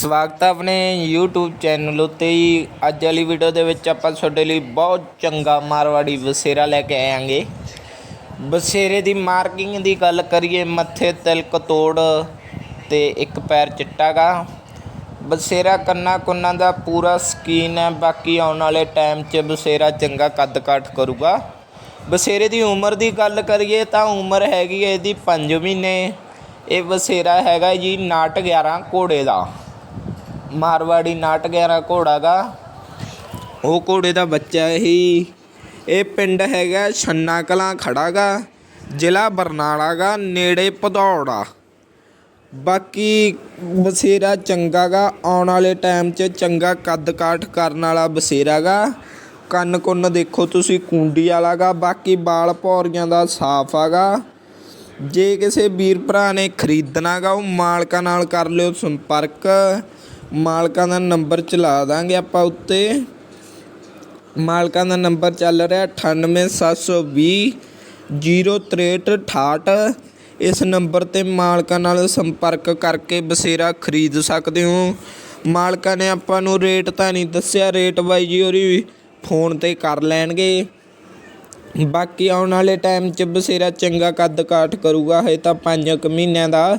ਸਵਾਗਤ ਹੈ ਆਪਣੇ YouTube ਚੈਨਲ ਉੱਤੇ ਹੀ ਅੱਜ ਵਾਲੀ ਵੀਡੀਓ ਦੇ ਵਿੱਚ ਆਪਾਂ ਤੁਹਾਡੇ ਲਈ ਬਹੁਤ ਚੰਗਾ ਮਾਰਵਾੜੀ ਬਸੇਰਾ ਲੈ ਕੇ ਆਵਾਂਗੇ ਬਸੇਰੇ ਦੀ ਮਾਰਕਿੰਗ ਦੀ ਗੱਲ ਕਰੀਏ, ਮੱਥੇ, ਤਿਲਕ, ਤੋੜ ਤੇ ਇੱਕ ਪੈਰ ਚਿੱਟਾ ਗਾ ਬਸੇਰਾ ਕੰਨਾ ਕੁੰਨਾ ਦਾ ਪੂਰਾ ਸਕੀਨ ਹੈ। ਬਾਕੀ ਆਉਣ ਵਾਲੇ ਟਾਈਮ 'ਚ ਬਸੇਰਾ ਚੰਗਾ ਕੱਦ ਕਾਠ ਕਰੂਗਾ। ਬਸੇਰੇ ਦੀ ਉਮਰ ਦੀ ਗੱਲ ਕਰੀਏ ਤਾਂ ਉਮਰ ਹੈਗੀ ਹੈ ਇਹਦੀ 5 ਮਹੀਨੇ। ਇਹ ਬਸੇਰਾ ਹੈਗਾ ਜੀ ਨਾਟ 11 ਘੋੜੇ ਦਾ। ਮਾਰਵਾੜੀ ਨਾਟ 11 ਘੋੜਾ ਗਾ। ਉਹ ਘੋੜੇ ਦਾ ਬੱਚਾ ਹੀ ਇਹ ਪਿੰਡ ਹੈਗਾ ਛੰਨਾ ਕਲਾਂ ਖੜਾ ਗਾ, ਜ਼ਿਲ੍ਹਾ ਬਰਨਾਲਾ ਗਾ, ਨੇੜੇ ਭਦੌੜਾ। ਬਾਕੀ ਬਸੇਰਾ ਚੰਗਾ ਗਾ, ਆਉਣ ਵਾਲੇ ਟਾਈਮ 'ਚ ਚੰਗਾ ਕੱਦ ਕਾਠ ਕਰਨ ਵਾਲਾ ਬਸੇਰਾ ਗਾ। ਕੰਨ ਕੁੰਨ ਦੇਖੋ ਤੁਸੀਂ, ਕੁੰਡੀ ਵਾਲਾ ਗਾ, ਬਾਕੀ ਬਾਲ ਪੌਰੀਆਂ ਦਾ ਸਾਫ਼ ਆਗਾ ਜੇ ਕਿਸੇ ਵੀਰ ਭਰਾ ਨੇ ਖਰੀਦਣਾ ਗਾ, ਉਹ ਮਾਲਕਾਂ ਨਾਲ ਕਰ ਲਿਓ ਸੰਪਰਕ। ਮਾਲਕਾਂ ਦਾ ਨੰਬਰ ਚਲਾ ਦਾਂਗੇ ਆਪਾਂ ਉੱਤੇ। ਮਾਲਕਾਂ ਦਾ ਨੰਬਰ ਚੱਲ ਰਿਹਾ 98720 06368 ਇਸ ਨੰਬਰ ਤੇ ਮਾਲਕਾਂ ਨਾਲ ਸੰਪਰਕ ਕਰਕੇ ਬਸੇਰਾ ਖਰੀਦ ਸਕਦੇ ਹੋ। ਮਾਲਕਾਂ ਨੇ ਆਪਾਂ ਨੂੰ ਰੇਟ ਤਾਂ ਨਹੀਂ ਦੱਸਿਆ, ਰੇਟ ਬਾਈ ਜੀ ਹੋਰੀ ਫੋਨ ਤੇ ਕਰ ਲੈਣਗੇ। ਬਾਕੀ ਆਉਣ ਵਾਲੇ ਟਾਈਮ 'ਚ ਬਸੇਰਾ ਚੰਗਾ ਕੱਦ ਕਾਠ ਕਰੂਗਾ ਹੈ ਤਾਂ 5 ਕੁ ਮਹੀਨਿਆਂ ਦਾ।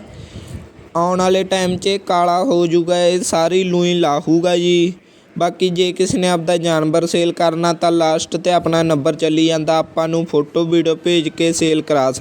ਆਉਣ ਵਾਲੇ ਟਾਈਮ 'ਚ ਇਹ ਕਾਲਾ ਹੋ ਜੂਗਾ ਇਹ ਸਾਰੀ ਲੂਈ ਲਾਹੂਗਾ ਜੀ। ਬਾਕੀ ਜੇ ਕਿਸੇ ਨੇ ਆਪਦਾ ਜਾਨਵਰ ਸੇਲ ਕਰਨਾ ਤਾਂ ਲਾਸਟ ਤੇ ਆਪਣਾ ਨੰਬਰ ਚੱਲੀ ਜਾਂਦਾ, ਆਪਾਂ ਨੂੰ ਫੋਟੋ ਵੀਡੀਓ ਭੇਜ ਕੇ ਸੇਲ ਕਰਾ ਸਕ